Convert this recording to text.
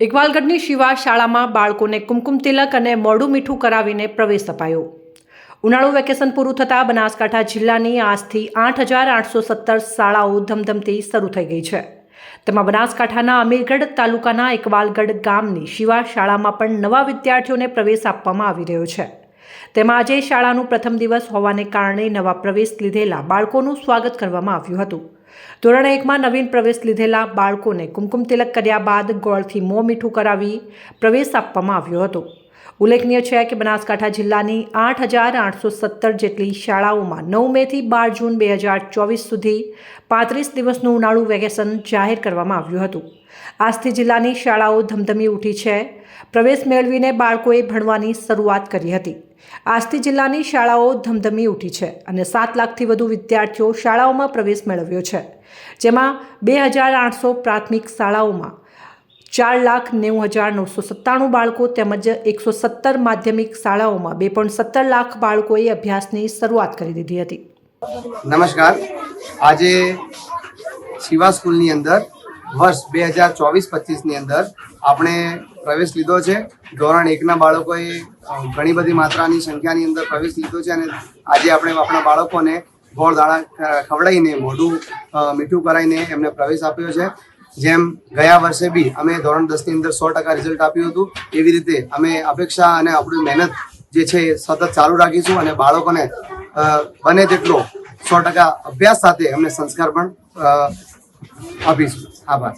ઇકબાલગઢની શિવા શાળામાં બાળકોને કુમકુમ તિલક અને મોડું મીઠું કરાવીને પ્રવેશ અપાયો. ઉનાળુ વેકેશન પૂરું થતાં બનાસકાંઠા જિલ્લાની આજથી આઠ હજાર આઠસો સત્તર શાળાઓ ધમધમથી શરૂ થઈ ગઈ છે. તેમાં બનાસકાંઠાના અમીરગઢ તાલુકાના ઇકબાલગઢ ગામની શિવા શાળામાં પણ નવા વિદ્યાર્થીઓને પ્રવેશ આપવામાં આવી રહ્યો છે. તેમાં આજે શાળાનું પ્રથમ દિવસ હોવાને કારણે નવા પ્રવેશ લીધેલા બાળકોનું સ્વાગત કરવામાં આવ્યું હતું. ધોરણ એકમાં નવીન પ્રવેશ લીધેલા બાળકોને કુમકુમ તિલક કર્યા બાદ ગોળથી મોં મીઠું કરાવી પ્રવેશ આપવામાં આવ્યો હતો. ઉલ્લેખનીય છે કે બનાસકાંઠા જિલ્લાની આઠ હજાર આઠસો સત્તર જેટલી શાળાઓમાં નવ મેથી બાર જૂન બે હજાર ચોવીસ સુધી પાંત્રીસ દિવસનું ઉનાળુ વેકેશન જાહેર કરવામાં આવ્યું હતું. આજથી જિલ્લાની શાળાઓ ધમધમી ઉઠી છે. પ્રવેશ મેળવીને બાળકોએ ભણવાની શરૂઆત કરી હતી. આજથી જિલ્લાની શાળાઓ ધમધમી ઉઠી છે અને સાત લાખથી વધુ વિદ્યાર્થીઓ શાળાઓમાં પ્રવેશ મેળવ્યો છે. જેમાં બે હજાર આઠસો પ્રાથમિક શાળાઓમાં ચાર લાખ નેવું હજાર નવસો સત્તાણું બાળકો તેમજ એકસો સત્તર માધ્યમિક શાળાઓમાં બે પોઈન્ટ સત્તર લાખ બાળકોએ અભ્યાસની શરૂઆત કરી દીધી હતી. નમસ્કાર. આજે શિવા સ્કૂલની અંદર વર્ષ બે હજાર ચોવીસ પચીસની અંદર આપણે પ્રવેશ લીધો છે. ધોરણ એકના બાળકોએ ઘણી બધી માત્રાની સંખ્યાની અંદર પ્રવેશ લીધો છે અને આજે આપણે આપણા બાળકોને ગોળ દાણા ખવડાવીને, મોઢું મીઠું કરાવીને એમને પ્રવેશ આપ્યો છે. જેમ ગયા વર્ષે બી અમે ધોરણ દસની અંદર સો ટકા રિઝલ્ટ આપ્યું હતું, એવી રીતે અમે અપેક્ષા અને આપણી મહેનત જે છે એ સતત ચાલુ રાખીશું અને બાળકોને બને તેટલો સો ટકા અભ્યાસ સાથે અમને સંસ્કાર પણ આપીશું. આભાર.